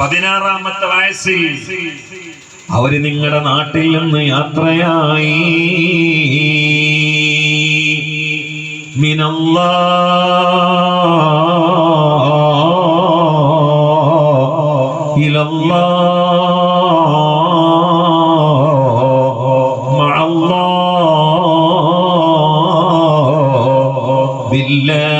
പതിനാറാമത്തെ വയസ്സിൽ അവർ നിങ്ങളുടെ നാട്ടിൽ നിന്ന് യാത്രയായി. മിനല്ലാ. ഇലല്ലാ.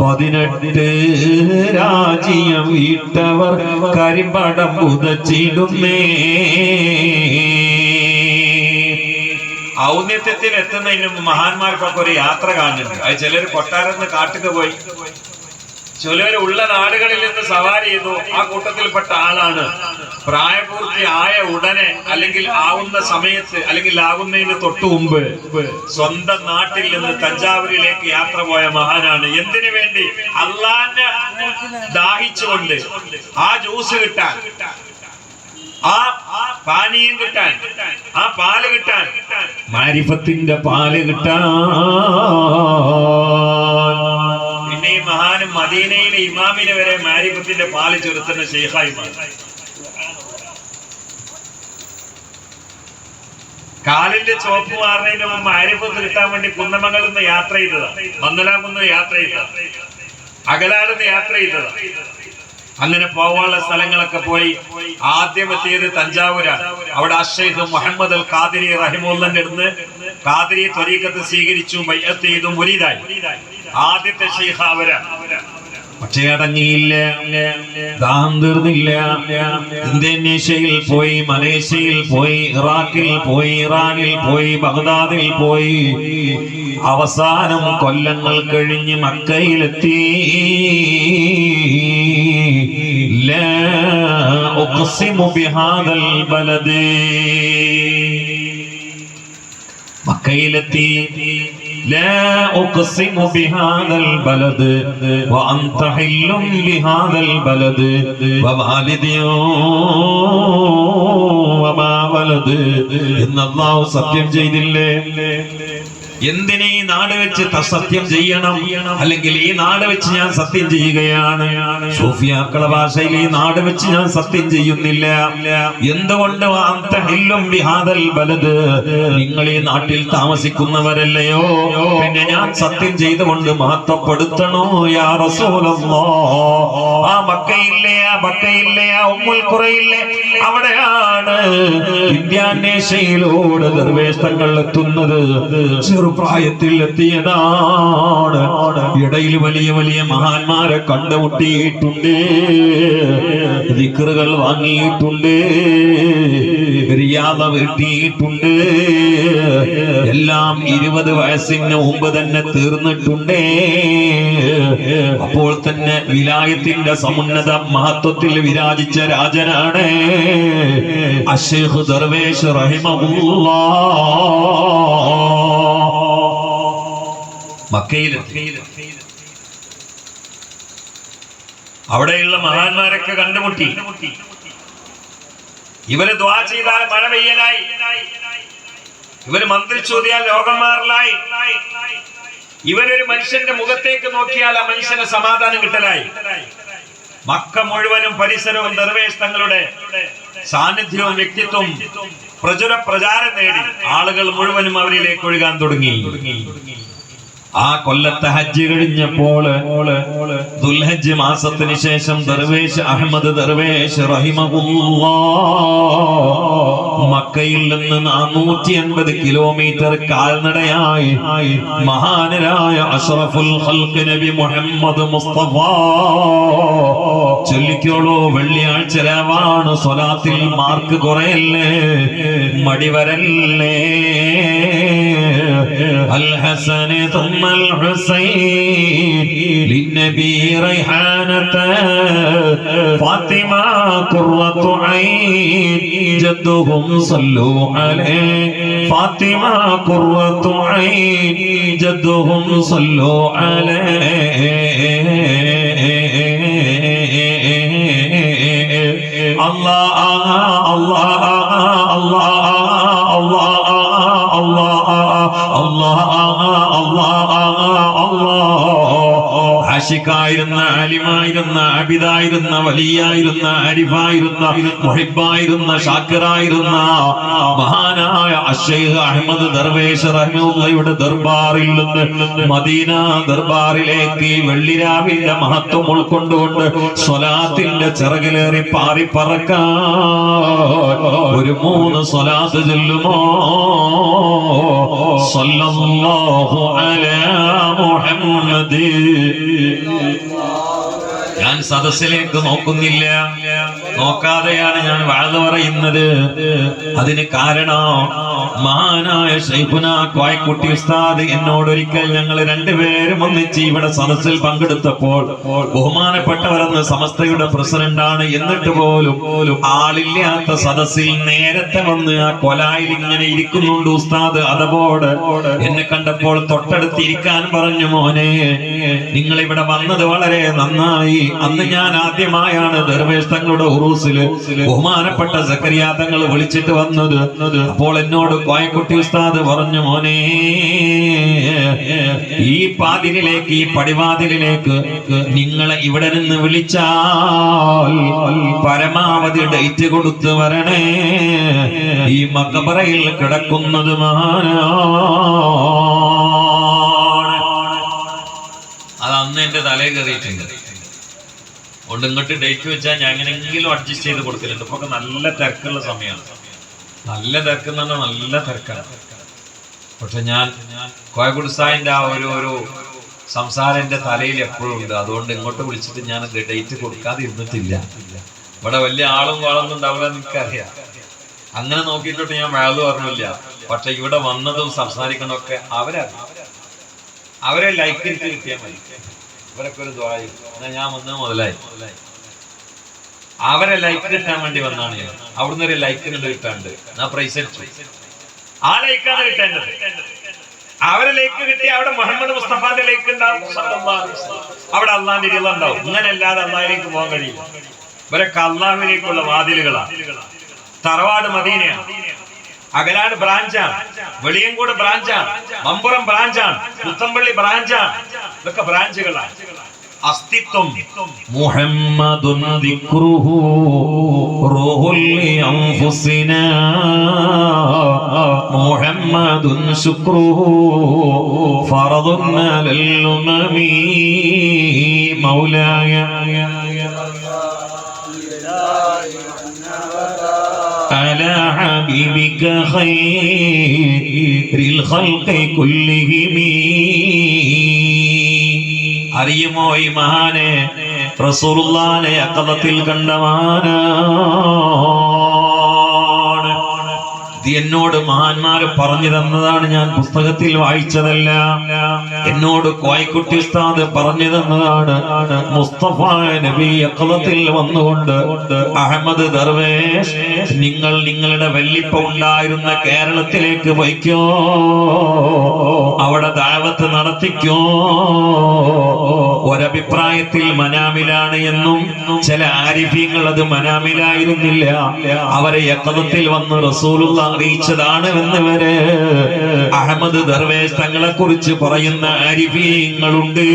പതിനെട്ട് രാജ്യം വിട്ടവർ കരിമ്പടം പുതച്ചിടുന്നേ ഔന്നത്യത്തിൽ എത്തുന്നതിന് മഹാന്മാർക്കൊക്കെ ഒരു യാത്ര കാണുന്നുണ്ട്. അത് ചിലർ കൊട്ടാരന്ന് കാട്ടിക്ക് പോയി. ചിലർ ഉള്ള നാടുകളിൽ നിന്ന് സവാരി ചെയ്തു. ആ കൂട്ടത്തിൽപ്പെട്ട ആളാണ്. പ്രായപൂർത്തി ആയ ഉടനെ അല്ലെങ്കിൽ ആവുന്ന സമയത്ത് അല്ലെങ്കിൽ ആവുന്നതിന് തൊട്ടു മുമ്പ് സ്വന്തം നാട്ടിൽ നിന്ന് തഞ്ചാവൂരിലേക്ക് യാത്ര പോയ മഹാനാണ്. എന്തിനു വേണ്ടി? അള്ളാന്റെ ദാഹിച്ചുകൊണ്ട് ആ ജ്യൂസ് കിട്ടാൻ ആ പാനീയം കിട്ടാൻ ആ പാൽ കിട്ടാൻ മാരിഫത്തിന്റെ പാൽ കിട്ടാൻ. ഇമാമിനെ വരെ മാരിഫത്തിന്റെ പാളി ചെറുത്തുന്ന ഷെയ്ഖായി മാറി കാലിന്റെ ചോപ്പ് മാറുന്നതിന് മുമ്പ് ആരിഫ് കിട്ടാൻ വേണ്ടി കുന്നമംഗലിൽ നിന്ന് യാത്ര ചെയ്തതാ. മന്ദലാകുന്ന് യാത്ര ചെയ്തതാ. അകലാടുന്ന് യാത്ര ചെയ്തതാ. അങ്ങനെ പോവാനുള്ള സ്ഥലങ്ങളൊക്കെ പോയി ആദ്യം എത്തിയത് തഞ്ചാവൂരാണ് അവിടെ അഷൈഖ് മുഹമ്മദ് അൽ ഖാദിരി റഹിമുല്ലന്റെ അടുത്ത് ഖാദിരി ത്വരീക്കത്ത് സ്വീകരിച്ചു ചെയ്തു മുരീദായി. ആദ്യത്തെ ഷെയ്ഖ് അവരാണ് പക്ഷെ അടങ്ങിയില്ല ദാഹം തീർന്നില്ല. പോയി മലേഷ്യയിൽ പോയി ഇറാഖിൽ പോയി ഇറാനിൽ പോയി ബഗ്ദാദിൽ പോയി. അവസാനം കൊല്ലങ്ങൾ കഴിഞ്ഞ് മക്കയിലെത്തി. മക്കയിലെത്തി. لا أقسم بهذا البلد وأنت حل بهذا البلد ووالد وما ولد إن الله സത്യം ചെയ്തില്ലേ എന്തിനെ ഈ നാട് വെച്ച് സത്യം ചെയ്യണം? അല്ലെങ്കിൽ ഈ നാട് വെച്ച് ഞാൻ സത്യം ചെയ്യുകയാണ്? സൂഫിയാക്കള ഭാഷയിൽ ഈ നാട് വെച്ച് ഞാൻ സത്യം ചെയ്യുന്നില്ല. എന്തുകൊണ്ട് നിങ്ങൾ ഈ നാട്ടിൽ താമസിക്കുന്നവരല്ലയോ? പിന്നെ ഞാൻ സത്യം ചെയ്തുകൊണ്ട് മഹത്വപ്പെടുത്തണോ? യാ ആ മക്കയില്ലേ ആ ബക്കയില്ലേ ആ ഉമ്മുൽ കുറയില്ലേ അവിടെയാണ് ഇന്ത്യാന്വേഷയിലൂടെ നിർവേഷങ്ങൾ എത്തുന്നത്. ചെറുപ്രായത്തിൽ എത്തിയതാണ് ഇടയിൽ വലിയ വലിയ മഹാന്മാരെ കണ്ടുമുട്ടിയിട്ടുണ്ട്. ദിക്കറുകൾ വാങ്ങിയിട്ടുണ്ട്. റിയാദ വെട്ടിയിട്ടുണ്ട്. എല്ലാം ഇരുപത് വയസ്സിന് മുമ്പ് തന്നെ തീർന്നിട്ടുണ്ട്. അപ്പോൾ തന്നെ വിലായത്തിന്റെ സമുന്നത മഹത്വത്തിൽ വിരാജിച്ച രാജനാണ് അഷേഖ് ദർവേഷ് റഹിമഹുല്ലാ. മക്കയിൽ അവിടെയുള്ള മഹാന്മാരൊക്കെ കണ്ടുമുട്ടി. ഇവർ ദ്വാ ചെയ്താൽ മഴ ഇവർ മന്ത്രിച്ചോതിയാൽ ലോകം മാറലായി. ഇവരൊരു മനുഷ്യന്റെ മുഖത്തേക്ക് നോക്കിയാൽ ആ മനുഷ്യന് സമാധാനം കിട്ടലായി. മക്ക മുഴുവനും പരിസരവും ദർവേഷ് തങ്ങളുടെ സാന്നിധ്യവും വ്യക്തിത്വവും പ്രചുര പ്രചാരം നേടി. ആളുകൾ മുഴുവനും അവരിലേക്ക് ഒഴുകാൻ തുടങ്ങി. ആ കൊല്ലത്തെ ഹജ്ജ് കഴിഞ്ഞപ്പോൾ ദുൽഹജ്ജ് മാസത്തിന് ശേഷം ദർവേഷ് അഹമ്മദ് റഹിമഹുല്ലാ മക്കയിൽ നിന്ന് നാനൂറ്റി അൻപത് കിലോമീറ്റർ കാൽനടയായി മഹാനരായ അഷറഫുൽ നബി മുഹമ്മദ് മുസ്തഫ. ചൊല്ലിക്കോളൂ വെള്ളിയാഴ്ച രാവാണ് സ്വലാത്തിൽ മാർക്ക് കുറയല്ലേ? മടിവരല്ലേ الحسن ثم الحسين للنبي ريحانة. فاطمة قرة عين جدهم صلوا عليه. فاطمة قرة عين جدهم صلوا عليه. الله الله. ആഷിക്കായിരുന്ന അലിമായിരുന്ന അബിദായിരുന്ന വലിയായിരുന്ന അരിഫായിരുന്ന മുഹിബായിരുന്ന ഷാക്കിറായിരുന്ന മഹാനായ അഷേഖ് അഹമ്മദ് ദർവേഷ് റഹ്മുള്ളയുടെ ദർബാറിൽ നിന്ന് മദീന ദർബാറിലേക്ക് വെള്ളിരാവിന്റെ മഹത്വം ഉൾക്കൊണ്ടുകൊണ്ട് സ്വലാത്തിന്റെ ചിറകിലേറി പാറി പറക്കാൻ ഒരു മൂന്ന് സ്വലാത്ത് ചെല്ലുമോ? സല്ലല്ലാഹു അലാ മുഹമ്മദ് ഞാൻ സദസ്സിലേക്ക് നോക്കുന്നില്ല. നോക്കാതെയാണ് ഞാൻ വാഴ്ന്നു പറയുന്നത്. അതിന് കാരണം മഹാനായ ഷൈഖുന കോയക്കുട്ടി ഉസ്താദ് എന്നോടൊരിക്കൽ ഞങ്ങൾ രണ്ടുപേരും ഒന്നിച്ച് ഇവിടെ സദസ്സിൽ പങ്കെടുത്തപ്പോൾ ബഹുമാനപ്പെട്ടവരെന്ന് സമസ്തയുടെ പ്രസിഡന്റാണ് എന്നിട്ട് പോലും ആളില്ലാത്ത സദസ്സിൽ നേരത്തെ വന്ന് ആ കൊലായിൽ ഇങ്ങനെ ഇരിക്കുന്നുണ്ട് ഉസ്താദ് അതപോട് എന്നെ കണ്ടപ്പോൾ തൊട്ടടുത്ത് ഇരിക്കാൻ പറഞ്ഞു മോനെ നിങ്ങൾ ഇവിടെ വന്നത് വളരെ നന്നായി. അന്ന് ഞാൻ ആദ്യമായാണ് ദർവേഷ് തങ്ങളുടെ ഉറൂസിൽ ബഹുമാനപ്പെട്ട സക്കരിയ തങ്ങൾ വിളിച്ചിട്ട് വന്നത്. അപ്പോൾ എന്നോട് കോയക്കുട്ടി ഉസ്താദ് പറഞ്ഞു മോനെ ഈ പാതിരിലേക്ക് ഈ പടിവാതിലിലേക്ക് നിങ്ങളെ ഇവിടെ നിന്ന് വിളിച്ചാൽ പരമാവധി ഡേറ്റ് കൊടുത്തു വരണേ. ഈ മക്കബറയിൽ കിടക്കുന്നത് മാനാണ്. അത് അന്ന് എന്റെ തലയിൽ കയറിയിട്ടുണ്ട്. അതുകൊണ്ട് ഇങ്ങോട്ട് ഡേറ്റ് വെച്ചാൽ ഞാൻ എങ്ങനെയെങ്കിലും അഡ്ജസ്റ്റ് ചെയ്ത് കൊടുക്കലുണ്ട്. ഇപ്പൊ നല്ല തിരക്കുള്ള സമയമാണ് നല്ല തിരക്ക് എന്ന് പറഞ്ഞാൽ നല്ല തിരക്കാണ്. പക്ഷെ ഞാൻ കോയക്കുടിസായിന്റെ ആ ഒരു ഒരു സംസാരം എന്റെ തലയിൽ എപ്പോഴും ഉണ്ട്. അതുകൊണ്ട് ഇങ്ങോട്ട് വിളിച്ചിട്ട് ഞാൻ ഡേറ്റ് കൊടുക്കാതെ ഇരുന്നിട്ടില്ല ഇവിടെ വലിയ ആളും വാളൊന്നും ഉണ്ടാവില്ല എനിക്കറിയാം. അങ്ങനെ നോക്കിയിട്ടോട്ട് ഞാൻ വേൾ പറഞ്ഞില്ല പക്ഷെ ഇവിടെ വന്നതും സംസാരിക്കണമൊക്കെ അവരറിയാം. അവരെ ലൈക്ക് കിട്ടിയാൽ മതി. ഇവരൊക്കെ ദ്വായി എന്നാ ഞാൻ വന്നത് മുതലായി. അവരെ ലൈക്ക് കിട്ടാൻ വേണ്ടി വന്നാണ് ഞാൻ. അവിടുന്ന് ഒരു ലൈക്ക് കിട്ടാണ്ട്. ഞാൻ പ്രൈസ് അടിച്ചു. ആ ലൈക്കാണ് കിട്ടേണ്ടത്. അവരെ ലൈക്ക് കിട്ടി അവിടെ മുഹമ്മദ് മുസ്തഫാന്റെ ലൈക്ക് ഉണ്ടാവും. അവിടെ അള്ളാന്റെ ഇരുള ഉണ്ടാവും. ഇങ്ങനെ അല്ലാതെ അള്ളാഹിലേക്ക് പോകാൻ കഴിയില്ല. ഇവരൊക്കെ അള്ളാഹിലേക്കുള്ള വാതിലുകളാണ് തറവാട് മദീനയാണ് അകലാട് ബ്രാഞ്ചാണ്. വെളിയങ്കോട് ബ്രാഞ്ചാണ്. മമ്പുറം ബ്രാഞ്ചാണ്. പുത്തമ്പള്ളി ബ്രാഞ്ചാണ്. ഇതൊക്കെ ബ്രാഞ്ചുകളാണ്. അസ്തിത്വം. മുഹമ്മദുൻ ദിക്റുഹു റൂഹുൽ അൻഫുസിനാ. മുഹമ്മദുൻ ശുക്റുഹു ഫറദുൻ അലൽ ഉമമി. മൗലായ حبيبك خير الخلق كلهم അറിയുമോ ഈ മഹാനെ റസൂലുള്ളാനെ അക്കലത്തിൽ കണ്ടമാനാണ് എന്നോട് മഹാന്മാര് പറഞ്ഞു തന്നതാണ് ഞാൻ പുസ്തകത്തിൽ വായിച്ചതല്ല. എന്നോട് കോയക്കുട്ടി ഉസ്താദ് പറഞ്ഞു തന്നതാണ് മുസ്തഫ നബി അക്കളത്തിൽ വന്നുകൊണ്ട് അഹമ്മദ് ദർവേഷ് നിങ്ങൾ നിങ്ങളുടെ വെല്ലിപ്പ ഉണ്ടായിരുന്ന കേരളത്തിലേക്ക് വയ്ക്കോ അവിടെ ദാവത്ത് നടത്തിക്കോ. ഒരഭിപ്രായത്തിൽ മനാമിലാണ് എന്നും ചില ആരിഫ്യങ്ങൾ അത് മനാമിലായിരുന്നില്ല. അവരെ യക്കതത്തിൽ വന്ന് റസൂലുള്ള അറിയിച്ചതാണ് എന്ന് വരെ അഹമ്മദ് ദർവേഷ് തങ്ങളെ കുറിച്ച് പറയുന്ന അരിവീങ്ങളുണ്ട്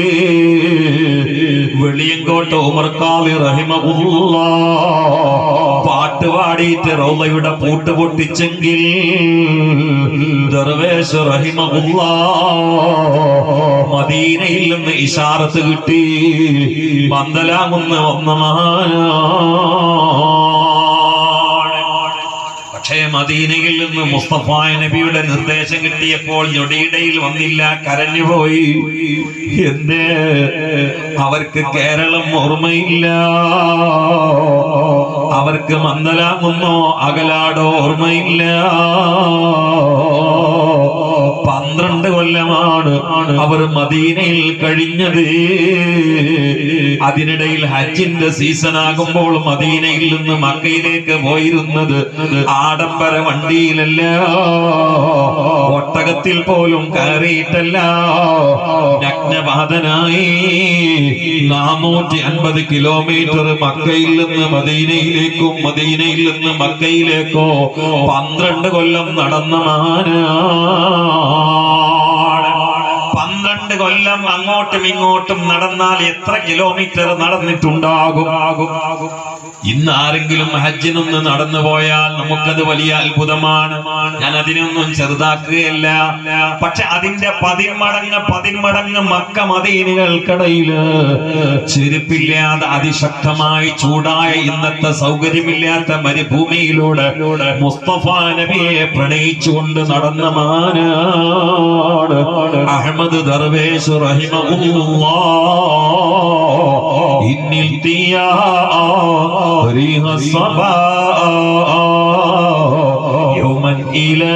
വെളിയങ്കോട്ട് ഉമർക്കാവി റഹിമുള്ള പാട്ട് പാടിയിട്ട് റൗലയുടെ പൂട്ട് പൊട്ടിച്ചെങ്കിൽ ദർവേഷ് റഹിമുള്ള മദീനയിൽ നിന്ന് ഇഷാറത്ത് കിട്ടി. മന്ദലാകുന്ന വന്ന മഹാനാണ് പക്ഷേ മദീനയിൽ നിന്ന് മുസ്തഫ നബിയുടെ നിർദ്ദേശം കിട്ടിയപ്പോൾ ഞൊടിയിടയിൽ വന്നില്ല കരഞ്ഞുപോയി എന്തേ? അവർക്ക് കേരളം ഓർമ്മയില്ല. അവർക്ക് മന്ദലാകുന്നോ? അകലാടോ ഓർമ്മയില്ല. പന്ത്രണ്ട് കൊല്ലമാണ് അവർ മദീനയിൽ കഴിഞ്ഞത്. അതിനിടയിൽ ഹജ്ജിന്റെ സീസൺ ആകുമ്പോൾ മദീനയിൽ നിന്ന് മക്കയിലേക്ക് പോയിരുന്നത് ആ ആഡംബര വണ്ടിയിലല്ല. ഒട്ടകത്തിൽ പോലും കയറിയിട്ടല്ല. യജ്ഞപാതനായി നാനൂറ്റി അൻപത് കിലോമീറ്റർ മക്കയിൽ നിന്ന് മദീനയിലേക്കും മദീനയിൽ നിന്ന് മക്കയിലേക്കോ പന്ത്രണ്ട് കൊല്ലം നടന്ന മാന പന്ത്രണ്ട് കൊല്ലം അങ്ങോട്ടും ഇങ്ങോട്ടും നടന്നാൽ എത്ര കിലോമീറ്റർ നടന്നിട്ടുണ്ടാകും? ഇന്ന് ആരെങ്കിലും ഹജ്ജിനൊന്ന് നടന്നു പോയാൽ നമുക്കത് വലിയ അത്ഭുതമാണ്. ഞാൻ അതിനൊന്നും ചെറുതാക്കുകയല്ല. പക്ഷെ അതിന്റെ പതിന്മടങ്ങ് പതിന്മടങ്ങ് മക്ക മദീനുകൾക്കിടയിൽ ചെരുപ്പില്ലാതെ അതിശക്തമായി ചൂടായ ഇന്നത്തെ സൗകര്യമില്ലാത്ത മരുഭൂമിയിലൂടെ മുസ്തഫ നബിയെ പ്രണയിച്ചുകൊണ്ട് നടന്ന മാനാണ് അഹമ്മദ് ദർവേശ് റഹിമഹുല്ലാ. إني القياء ريح الصبا. يوما إلى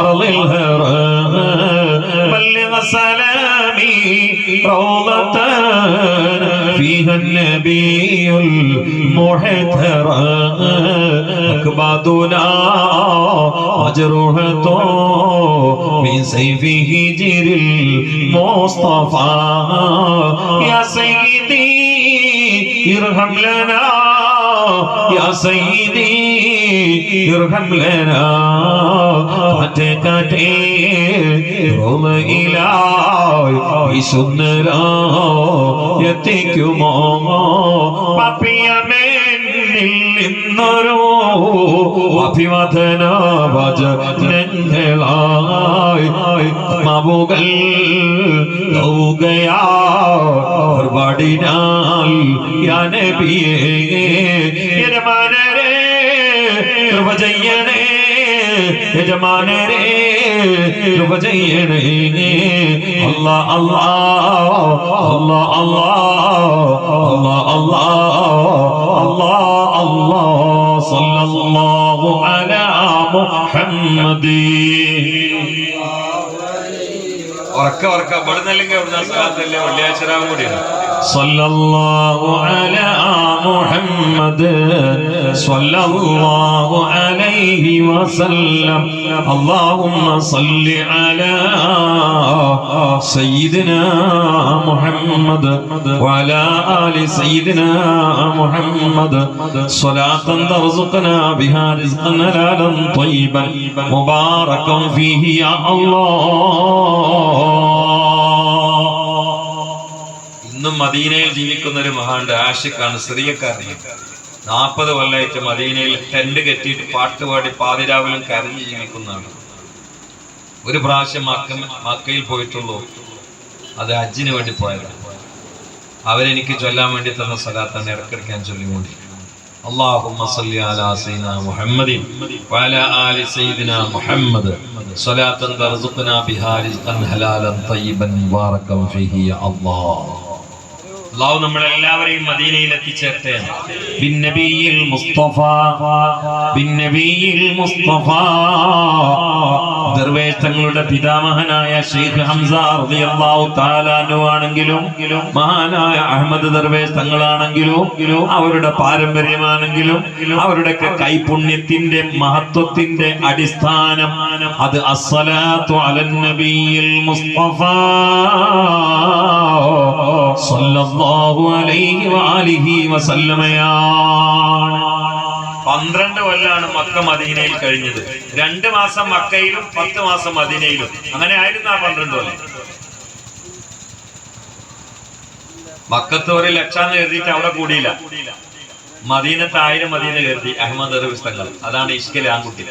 أرض الهرم. بلغ سلامي روضة فيها النبي المحترم. أكبادنا مجروحة من سيف هجر المصطفى. يا سيدي ارحم لنا يا سيدي ارحم لنا فتكتي رض إلهي വിശുദ്ധരാ എത്തിക്കുമോ പപ്പിയമേന്നിൽ നിന്നൊരു അഭിവദനാഭജനങ്ങളായി മവുകൾ വടിനാൽ യനബിയേ മനരെ കൃപ ചെയ്യണേ. യജമാനരേ കൃപ ചെയ്യണേ അല്ലാ അല്ലാ അല്ലാ അല്ലാ അല്ലാ അല്ലാ അല്ലാ അല്ലാ സല്ലല്ലാഹു അലാ മുഹമ്മദി. صلى الله على محمد صلى الله عليه وسلم اللهم صل على سيدنا محمد وعلى آل سيدنا محمد صلاة ترزقنا بها رزقا حلالا طيبا مباركا فيه يا الله ഇന്നും മദീനയിൽ ജീവിക്കുന്ന ഒരു മഹാന്റെ ആഷിഖാണ് സിറിയക്കാരൻ നാൽപ്പത് കൊല്ലമായിട്ട് മദീനയിൽ ടെന്റ് കെട്ടിയിട്ട് പാട്ടുപാടി പാതിരാവിലും കരഞ്ഞ് ജീവിക്കുന്നതാണ് ഒരു പ്രാവശ്യം മക്ക മക്കയിൽ പോയിട്ടുള്ളൂ അത് ഹജ്ജിന് വേണ്ടി പോയതാണ് അവരെനിക്ക് ചൊല്ലാൻ വേണ്ടി തന്ന സ്ഥലത്താണ് ഇടക്കിടയ്ക്ക് ഞാൻ ചൊല്ലിക്കൊണ്ട് اللهم صل على سيدنا محمد وعلى آل سيدنا محمد صلاة ترزقنا بها رزقا حلالا طيبا مباركا فيه يا الله അള്ളാഹു നമ്മളെല്ലാവരെയും മദീനയിൽ എത്തിച്ചേർത്തെ. ബിന്നബിയിൽ പിതാമഹനായ ഷെയ്ഖ് ഹംസ ആണെങ്കിലും മഹാനായ അഹമ്മദ് ദർവേഷ് തങ്ങളാണെങ്കിലും അവരുടെ പാരമ്പര്യമാണെങ്കിലും അവരുടെയൊക്കെ കൈപുണ്യത്തിന്റെ മഹത്വത്തിന്റെ അടിസ്ഥാനം അത് അസ്സലാത്തു അലൻ നബിയിൽ മുസ്തഫ. അലൈഹി വാലിഹി വസല്ലമയാണ്. പന്ത്രണ്ട് കൊല്ലാണ് മക്ക മദീനയിൽ കഴിഞ്ഞത്. രണ്ട് മാസം മക്കയിലും പത്ത് മാസം മദീനയിലും. അങ്ങനെ ആയിരുന്നു ആ പന്ത്രണ്ട് കൊല്ലം. മക്കത്ത് ഒരു ലക്ഷാന്ന് കരുതിയിട്ട് അവിടെ കൂടിയില്ല. മദീനത്ത് ആയിരം മദീന കരുതി അഹമ്മദ് അറബിസ്തങ്ങൾ അതാണ് ഇഷ്കിൽ ആൺകുട്ടി.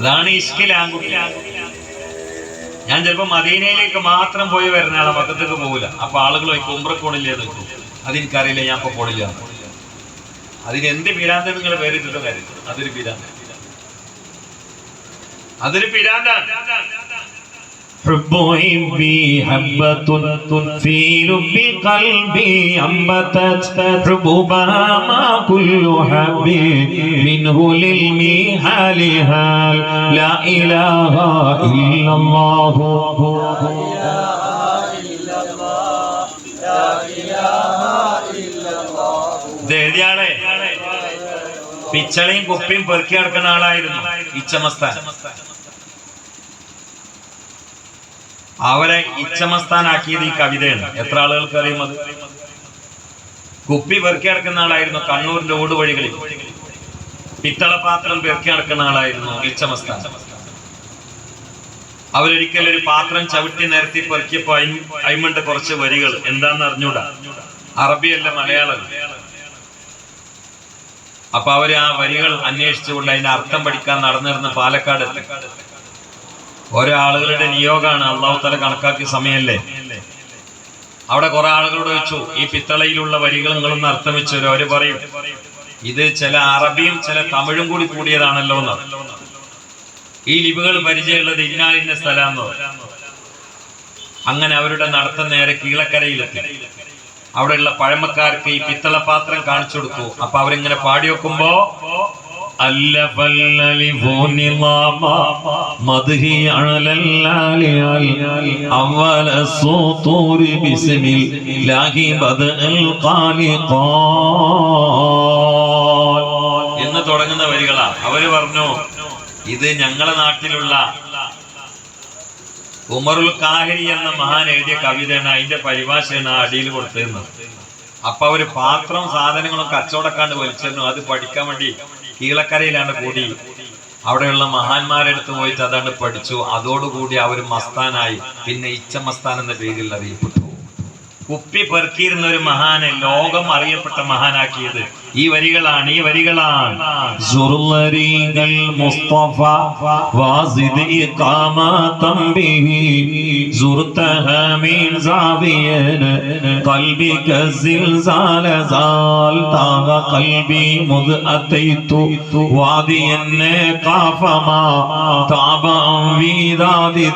അതാണ് ഇഷ്കിൽ ആൺകുട്ടി. ഞാൻ ചിലപ്പോ മദീനയിലേക്ക് മാത്രം പോയി വരുന്ന ആളെ മക്കത്തേക്ക് പോകില്ല അപ്പൊ ആളുകൾ കുമ്പ്രക്കോണില്ലേ നിൽക്കും അതെനിക്കറിയില്ല ഞാൻ ഇപ്പൊ പോണില്ല. അതിന് എന്ത് പിരാന്തം നിങ്ങൾ പേരിട്ടിട്ടും കാര്യം? അതൊരു പിരാന്ത. അതൊരു പിരാന്താണ്. حب حبي حبة في لب قلبي أنبتت حبوبها ما كل حب منه للميحال هال لا إله إلا الله ഇത് എഴുതിയാളെ പിച്ചളയും കുപ്പിയും പെറുക്കി നടക്കുന്ന ആളായിരുന്നു ഇച്ചമസ്താൻ അവരെ ഇച്ഛമസ്ഥാനാക്കിയത് ഈ കവിതയാണ്. എത്ര ആളുകൾക്ക് അറിയും അത്? കുപ്പി പെറുക്കി അടക്കുന്ന ആളായിരുന്നു കണ്ണൂരിന്റെ ഓടുവഴികളിൽ. വഴികളിൽ പിത്തളപാത്രം പെറുക്കി അടക്കുന്ന ആളായിരുന്നു ഇച്ചമസ്താൻ അവരൊരിക്കൽ ഒരു പാത്രം ചവിട്ടി നിരത്തി പെറുക്കിയപ്പോ അയിമുണ്ട് കുറച്ച് വരികൾ. എന്താന്ന് അറിഞ്ഞൂടാ? അറബിയല്ല മലയാളം. അപ്പൊ അവർ ആ വരികൾ അന്വേഷിച്ചുകൊണ്ട് അതിന്റെ അർത്ഥം പഠിക്കാൻ നടന്നിരുന്ന പാലക്കാട് എത്തി. ഓരോ ആളുകളുടെ നിയോഗമാണ് അള്ളാഹു തല കണക്കാക്കിയ സമയല്ലേ അവിടെ കുറെ ആളുകളോട് വെച്ചു ഈ പിത്തളയിലുള്ള വരികൾ നിങ്ങളൊന്ന് അർത്ഥം വെച്ചു? അവർ പറയും ഇത് ചില അറബിയും ചില തമിഴും കൂടി കൂടിയതാണല്ലോ എന്ന്. ഈ ലിപികൾ പരിചയമുള്ളത് ഇന്നാലിന്ന സ്ഥലമെന്നോ. അങ്ങനെ അവരുടെ നടത്തം നേരെ കീഴക്കരയിലെത്തി. അവിടെയുള്ള പഴമക്കാർക്ക് ഈ പിത്തള പാത്രം കാണിച്ചു കൊടുത്തു. അപ്പൊ അവരിങ്ങനെ പാടി വെക്കുമ്പോ ألف الألف نظاما مضه على العليال أول السطور بسم الله بدء القال എന്ന് തുടങ്ങുന്ന വരികളാ അവര് പറഞ്ഞു ഇത് ഞങ്ങളെ നാട്ടിലുള്ള ഉമറുൽ കാഹിരി എന്ന മഹാൻ എഴുതിയ കവിതയാണ് അതിന്റെ പരിഭാഷയാണ് ആ അടിയിൽ കൊടുത്തിരുന്നത് അപ്പൊ അവര് പാത്രം സാധനങ്ങളും കച്ചവടക്കാണ്ട് വലിച്ചിരുന്നു അത് പഠിക്കാൻ വേണ്ടി കീഴക്കരയിലാണ് കൂടി. അവിടെയുള്ള മഹാന്മാരെടുത്ത് പോയിട്ട് അതാണ് പഠിച്ചു. അതോടുകൂടി അവർ മസ്താനായി. പിന്നെ ഇച്ച മസ്താൻ എന്ന പേരിൽ അറിയപ്പെട്ടു. കുപ്പി പെറുക്കിയിരുന്ന ഒരു മഹാനെ ലോകം അറിയപ്പെട്ട മഹാനാക്കിയത് ഈ വരികളാണ് ഈ വരികളാണ് ജുർലരികൾ മുസ്തഫ വാസിദ്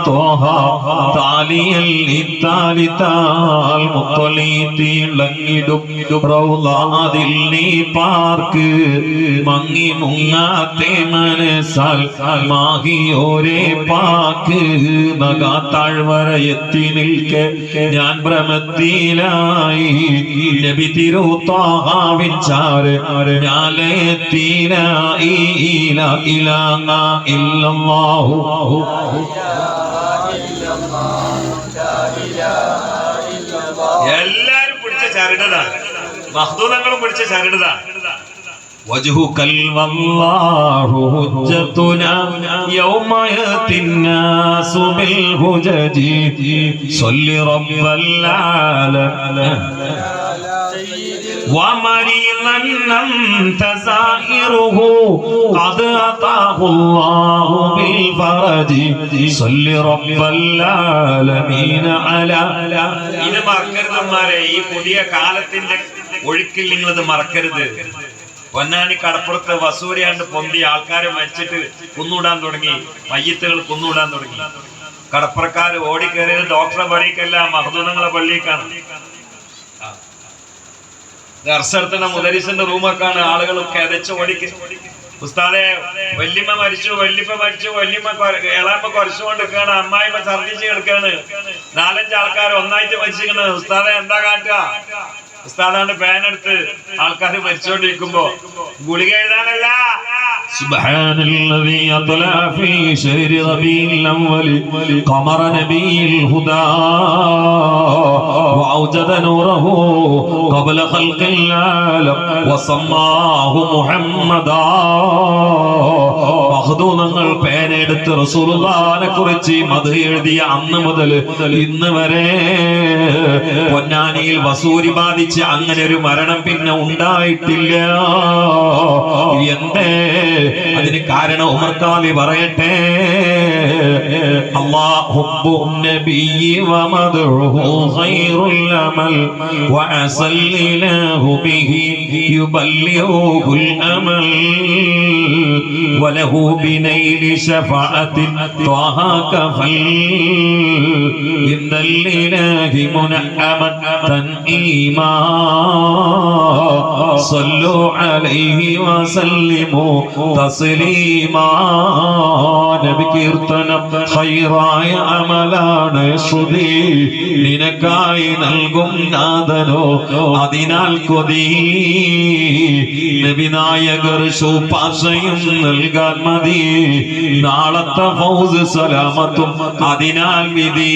തോഹ താലിയൽ ഇത്താലിതാൽ മുത്തലീതി ലങ്ങിടും പാർക്ക് മങ്ങി മുങ്ങാത്തെ മനസ്സാൽ മാഹിയോരെ പാക്ക്. നഗാത്താഴ്വര എത്തി നിൽക്കെ ഞാൻ ഭ്രമത്തിലായി. നബി ഇല ഇലാങ്ങ ഇല്ലല്ലാഹു. എല്ലാരും പിടിച്ച ചരടുതാണ്. മഹദൂദങ്ങളും പിടിച്ച ചരടുതാണ് وجهك والله حجتنا يوم يأتي الناس بالهجج صل رب العالمين ومريضا أنت زائره قد أتاه الله بالفرج صل رب العالمين على ഇത് മറക്കരുതന്മാരെ ഈ പുതിയ കാലത്തിന്റെ ഒഴുക്കിൽ നിങ്ങൾ ഇത് മറക്കരുത്. പൊന്നാനി കടപ്പുറത്ത് വസൂരിയാണ്ട് പൊന്തി ആൾക്കാരെ മരിച്ചിട്ട് കുന്നൂടാൻ തുടങ്ങി. മയ്യത്തുകൾ കുന്നൂടാൻ തുടങ്ങി. കടപ്പുറക്കാർ ഓടിക്കയറിയത് ഡോക്ടറെ പള്ളിക്കല്ല മഹദൂദങ്ങളെ പള്ളിക്കാണ്. ദർശനത്തിന്റെ മുദരിസിന്റെ റൂമൊക്കെയാണ് ആളുകൾ കെതച്ച് ഓടിക്ക് ഉസ്താദെ വല്യമ്മ മരിച്ചു വല്യപ്പ മരിച്ചു വല്യമ്മ ഏളാമ്മ കുറച്ചുകൊണ്ട് അമ്മായിമ്മ ഛർദിച്ച് കിടക്കാണ് നാലഞ്ച് ആൾക്കാർ ഒന്നായിട്ട് മരിച്ചിരിക്കുന്നത് ഉസ്താദെ എന്താ കാട്ടുക? ഉസ്താദാണ്ട് പേനെടുത്ത് ആൾക്കാർ മരിച്ചുകൊണ്ടിരിക്കുമ്പോ ഗുളിക എഴുതാനല്ല سبحان الذي أطلع في شهر ربيع الأول قمر نبي الهدى وأوجد نوره قبل خلق العالم وسماه محمدا മഹദൂനങ്ങൾ പേനെടുത്ത് റസൂലുള്ളാനെ കുറിച്ച് മത് എഴുതിയ അന്ന് മുതൽ ഇന്ന് വരെ പൊന്നാനിയിൽ വസൂരി ബാധിച്ച് അങ്ങനെ ഒരു മരണം പിന്നെ ഉണ്ടായിട്ടില്ല. എന്തേ? അതിന് കാരണം ഉമർക്കാലി പറയട്ടെ. അള്ളാഹുബ്ബു നബിയ്യി വമദ്ഉഹു ഖൈറുൽ അമൽ വഅസല്ലിനാഹു ബിഹി യുബല്ലിഗുൽ അമൽ وله بنيل شفاعة طه كفل إن الإله منعما تنئيما صلوا عليه وسلموا تسليما നബി കീർത്തനം ഹൈറായ അമലാണ് ശ്രുതി നിനക്കായി നൽകും നാഥനോ അതിനാൽ കൊതി നബിനായകർ ശുപാർശയും നൽകാൻ മതി നാളത്തെ ഫൗസ് സലാമത്തും അതിനാൽ വിധി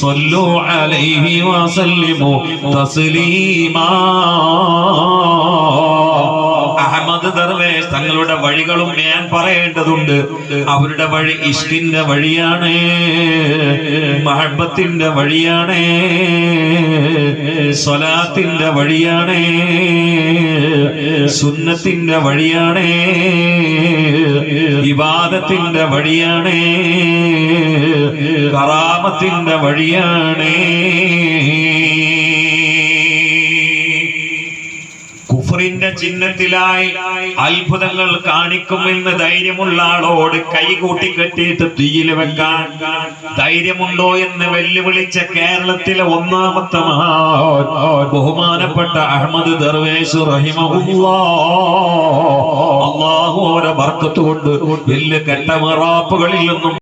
صلوا عليه وسلموا تسليما അഹമ്മദ് ദർവേഷ് തങ്ങളുടെ വഴികളും ഞാൻ പറയേണ്ടതുണ്ട്. അവരുടെ വഴി ഇഷ്കിന്റെ വഴിയാണ്. മഹബത്തിന്റെ വഴിയാണ്. സ്വലാത്തിന്റെ വഴിയാണ്. സുന്നത്തിന്റെ വഴിയാണ്. വിവാദത്തിന്റെ വഴിയാണ്. കറാമത്തിന്റെ വഴിയാണ്. ചിഹ്നത്തിലായി അത്ഭുതങ്ങൾ കാണിക്കുമെന്ന് ധൈര്യമുള്ള ആളോട് കൈകൂട്ടി കെട്ടിയിട്ട് തീയിൽ വെക്കാൻ ധൈര്യമുണ്ടോ എന്ന് വെല്ലുവിളിച്ച കേരളത്തിലെ ഒന്നാമത്തെ ബഹുമാനപ്പെട്ട അഹമ്മദ് ദർവേശ് അള്ളാഹു അവരെ ബർക്കത്ത് കൊണ്ട് വലിയ കെട്ടമറാപ്പുകളിൽ നിന്നും